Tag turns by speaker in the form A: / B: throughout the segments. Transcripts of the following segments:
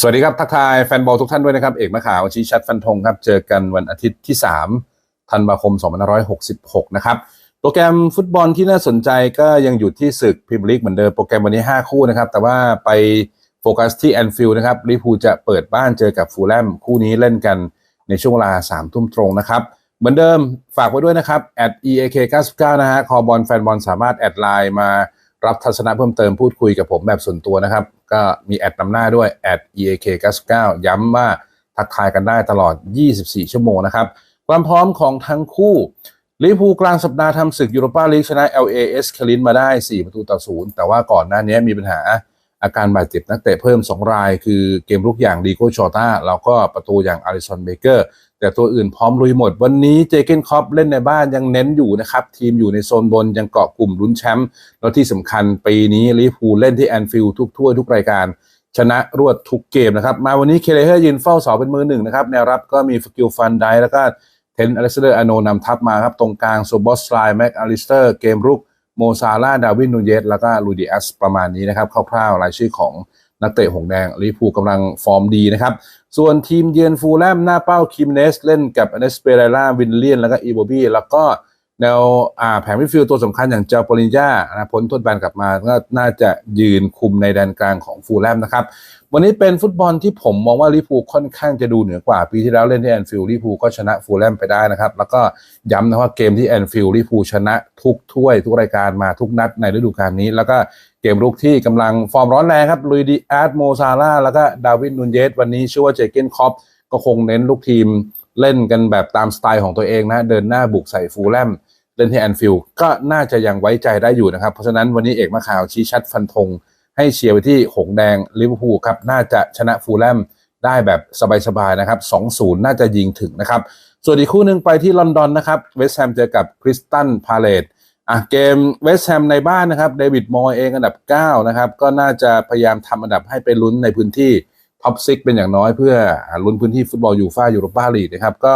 A: สวัสดีครับทักทายแฟนบอลทุกท่านด้วยนะครับเอกมะขาวชี้ชัดฟันธงครับ เจอกันวันอาทิตย์ที่ 3 ธันวาคม 2566 นะครับ โปรแกรมฟุตบอลที่น่าสนใจก็ยังอยู่ที่ศึกพรีเมียร์ลีกเหมือนเดิมโปรแกรมวันนี้ 5 คู่นะครับ แต่ว่าไปโฟกัสที่แอนฟิลด์นะครับลิพูจะเปิดบ้านเจอกับฟูลแลมคู่นี้เล่นกันในช่วงเวลา3ทุ่มตรงนะครับเหมือนเดิมฝากไว้ด้วยนะครับ @eak99 นะฮะคอบอลแฟนบอลสามารถแอดไลน์มา รับทัศนะเพิ่มเติมพูดคุยกับผมแบบส่วนตัวนะครับ ก็มีแอดนำหน้าด้วยแอด @eak99 ย้ำว่าทักทายกันได้ตลอด 24 ชั่วโมงนะครับ ความพร้อมของทั้งคู่ลิเวอร์พูลกลางสัปดาห์ทำศึกยูโรปาลีกชนะ LAS คลินมาได้ 4 ประตูต่อศูนย์แต่ว่าก่อนหน้านี้มีปัญหา อาการบาดเจ็บนักเตะเพิ่ม 2 ราย คือเกมลุกอย่างดีโกชอต้าแล้วก็ประตูอย่างอาริสันเบเกอร์แต่ตัวอื่นพร้อมลุยหมด วันนี้เจเกนคอปเล่นในบ้านยังเน้นอยู่นะครับ ทีมอยู่ในโซนบนยังเกาะกลุ่มลุ้นแชมป์แล้วที่สำคัญปีนี้ลิเวอร์พูลเล่นที่แอนฟิลด์ทุกถ้วยทุกรายการ ชนะรวดทุกเกมนะครับ มาวันนี้เคเลเฮอร์ยืนเฝ้าเสาเป็นมือหนึ่งนะครับแนวรับก็มีฟกิลฟันไดแล้วก็เทนอเล็กซานเดอร์อโนนำทัพมาครับตรงกลางโซบอสไลแม็กอลิสเตอร์เกมรุก โมซาลาดาวินนูเยสแล้วก็ลูดิอัสประมาณนี้นะครับคร่าวๆรายชื่อของนักเตะหงแดงลิพูกำลังฟอร์มดีนะครับ ส่วนทีมเยือนฟูลแลมหน้าเป้าคิมเนส เล่นกับอเนสเปเรล่าวินเลียนแล้วก็อีโบบี้แล้วก็ แนวแผงมิดฟิลด์ตัวสำคัญอย่างเจาปริญญานะพ้นโทษแบนกลับมาก็น่าจะยืนคุมในแดนกลางของฟูลแลมนะครับ วันนี้เป็นฟุตบอลที่ผมมองว่าลิพูค่อนข้างจะดูเหนือกว่า ปีที่แล้วเล่นที่แอนฟิลด์ลิพูก็ชนะฟูลแลมไปได้นะครับ แล้วก็ย้ำนะว่าเกมที่แอนฟิลด์ลิพูชนะทุกถ้วย ทุกรายการมาทุกนัดในฤดูกาลนี้ แล้วก็เกมรุกที่กำลังฟอร์มร้อนแรงครับลุยดีอาร์ตโมซาร่าแล้วก็ดาวิดนูนเยสวันนี้ชื่อว่าเจเกนคอปก็คงเน้นลูกทีม เล่นกันแบบตามสไตล์ของตัวเองนะ เดินหน้าบุกใส่ฟูลแลมเล่นที่แอนฟิลด์ก็น่าจะยังไว้ใจได้อยู่นะครับ เพราะฉะนั้นวันนี้เอกมาข่าวชี้ชัดฟันธง ให้เชียร์ไปที่หงแดงลิเวอร์พูลครับ น่าจะชนะฟูลแลมได้แบบสบายๆนะครับ 2-0 น่าจะยิงถึงนะครับ ส่วนอีกคู่หนึ่งไปที่ลอนดอนนะครับ เวสต์แฮมเจอกับคริสตันพาเลตอะเกมเวสต์แฮมในบ้านนะครับ เดวิดมอยเองอันดับ 9 นะครับ ก็น่าจะพยายามทำอันดับให้ไปลุ้นในพื้นที่ ท็อปซิกเป็นอย่างน้อยเพื่อลุ้นพื้นที่ฟุตบอลยูฟ่ายูโรปาลีกนะครับ ก็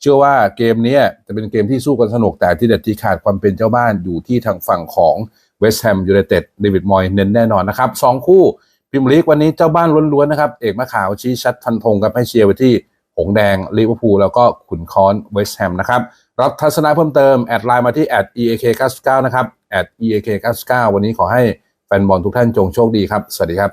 A: เชื่อว่าเกมนี้จะเป็นเกมที่สู้กันสนุกแต่ที่เด็ดที่ขาดความเป็นเจ้าบ้านอยู่ที่ทางฝั่งของเวสต์แฮมยูไนเต็ดเดวิดมอยเน้นแน่นอนนะครับสองคู่พรีเมียร์ลีกวันนี้เจ้าบ้านล้วนๆนะครับ เอกมะขาวชี้ชัดฟันธงกับให้เชียร์ไปที่หงแดงลิเวอร์พูลแล้วก็ขุนค้อนเวสต์แฮมนะครับรับทัศนะเพิ่มเติม แอดไลน์มาที่ @eak99 นะครับ @eak99 วันนี้ขอให้แฟนบอลทุกท่านจงโชคดีครับ สวัสดีครับ